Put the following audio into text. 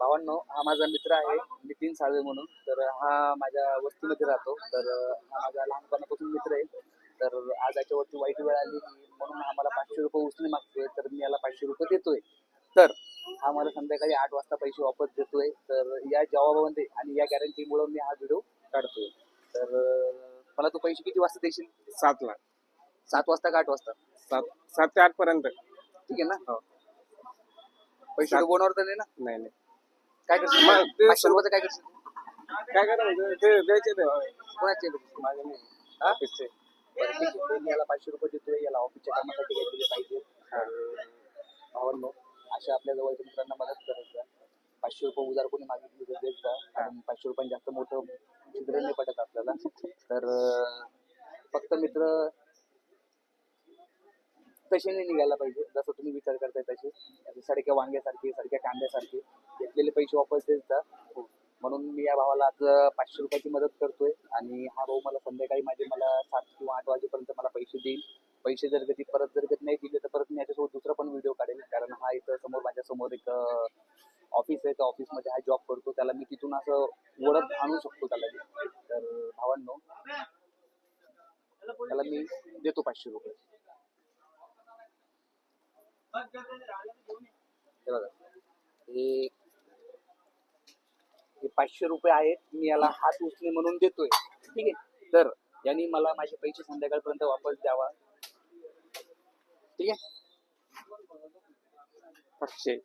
भावांनो हा माझा मित्र आहे नितीन साळवे म्हणून. तर हा माझ्या वस्तीमध्ये राहतो. तर हा माझा लहानपणापासून मित्र आहे. तर आज याच्यावरती वाईट वेळ आली म्हणून हा मला पाचशे रुपये उचलून मागतोय. तर मी याला पाचशे रुपये देतोय. तर हा मला संध्याकाळी आठ वाजता पैसे वापस देतोय. तर या जवाबामध्ये आणि या गॅरंटीमुळे मी हा व्हिडिओ काढतोय. तर मला तू पैसे किती वाजता देशील? सात लाख. सात वाजता का आठ वाजता? सात सात ते आठ पर्यंत ठीक आहे ना? हो. पैसे गोणावर तर नाही ना? नाही नाही. काय करशील? मग रुपयाचं काय करशील? काय करायचं? ते द्यायचे ते. कोणाचे हा? ऑफिसचे. मी याला पाचशे रुपये देतोय याला ऑफिसच्या कामासाठी काहीतरी पाहिजे. भावांनो अशा आपल्या जवळच्या मित्रांना मदत करत जा. पाचशे रुपये उधार कोणी मागितली तर देत जा. कारण पाचशे रुपयांनी जास्त मोठं छिद्र नाही पडत आपल्याला. तर फक्त मित्र तसे नाही निघायला पाहिजे. जसं तुम्ही विचार करताय तसे. सडक्या वांग्यासारखे सडक्या कांद्यासारखे. घेतलेले पैसे वापस देत जा म्हणून मी या भावाला आज पाचशे रुपयाची मदत करतोय. आणि हा भाऊ मला संध्याकाळी माझे मला सात किंवा आठ वाजेपर्यंत मला पैसे देईल. पैसे जर कधी परत जर कधी नाही दिले तर परत मी याच्यासोबत दुसरा पण व्हिडिओ काढेल. कारण हा इथं समोर माझ्यासमोर एक ऑफिस आहे. त्या ऑफिसमध्ये हा जॉब करतो. त्याला मी तिथून असं ओळख आणू शकतो त्याला. मी. तर भावांनो त्याला मी देतो पाचशे रुपये. हे बघा. हे पाचशे रुपये आहेत मी याला हात उचले म्हणून देतोय. ठीक आहे? तर यांनी मला माझे पैसे संध्याकाळपर्यंत वापस द्यावा. ठीक आहे? पाचशे